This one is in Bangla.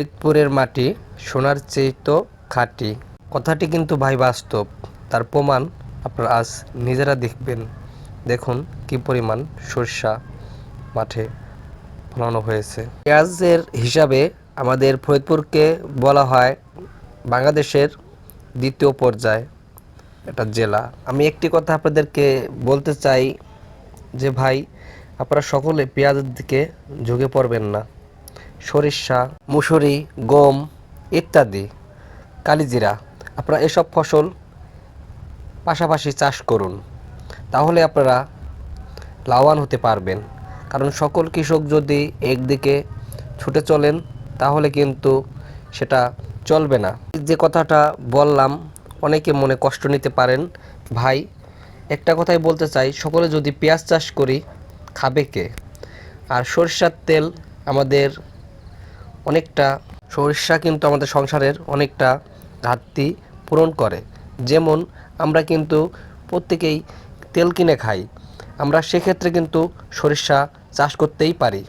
ফরিদপুরের মাটি সোনার চেয়ে তো খাঁটি। কথাটি কিন্তু ভাই বাস্তব। তার প্রমাণ আপনারা আজ নিজেরা দেখবেন। দেখুন কি পরিমাণ সর্ষা মাঠে ফলানো হয়েছে। পেঁয়াজের হিসাবে আমাদের ফরিদপুরকে বলা হয় বাংলাদেশের দ্বিতীয় পর্যায়ে। একটা জেলা। আমি একটি কথা আপনাদেরকে বলতে চাই যে ভাই, আপনারা সকলে পেঁয়াজের দিকে ঝুঁকে পড়বেন না। সরিষা, মুসুরি, গম ইত্যাদি, কালিজিরা। আপনারা এসব ফসল পাশাপাশি চাষ করুন। তাহলে আপনারা লাভবান হতে পারবেন। কারণ সকল কৃষক যদি একদিকে ছুটে চলেন, তাহলে কিন্তু সেটা চলবে না। যে কথাটা বললাম, অনেকে মনে কষ্ট নিতে পারেন। ভাই, একটা কথাই বলতে চাই, সকলে যদি পেঁয়াজ চাষ করি, খাবে কে? আর সরিষার তেল আমাদের অনেকটা সরিষা কিন্তু আমাদের সংসারের অনেকটা ঘাটতি পূরণ করে। যেমন আমরা কিন্তু প্রত্যেকেই তেল কিনে খাই। আমরা সেক্ষেত্রে কিন্তু সরিষা চাষ করতেই পারি।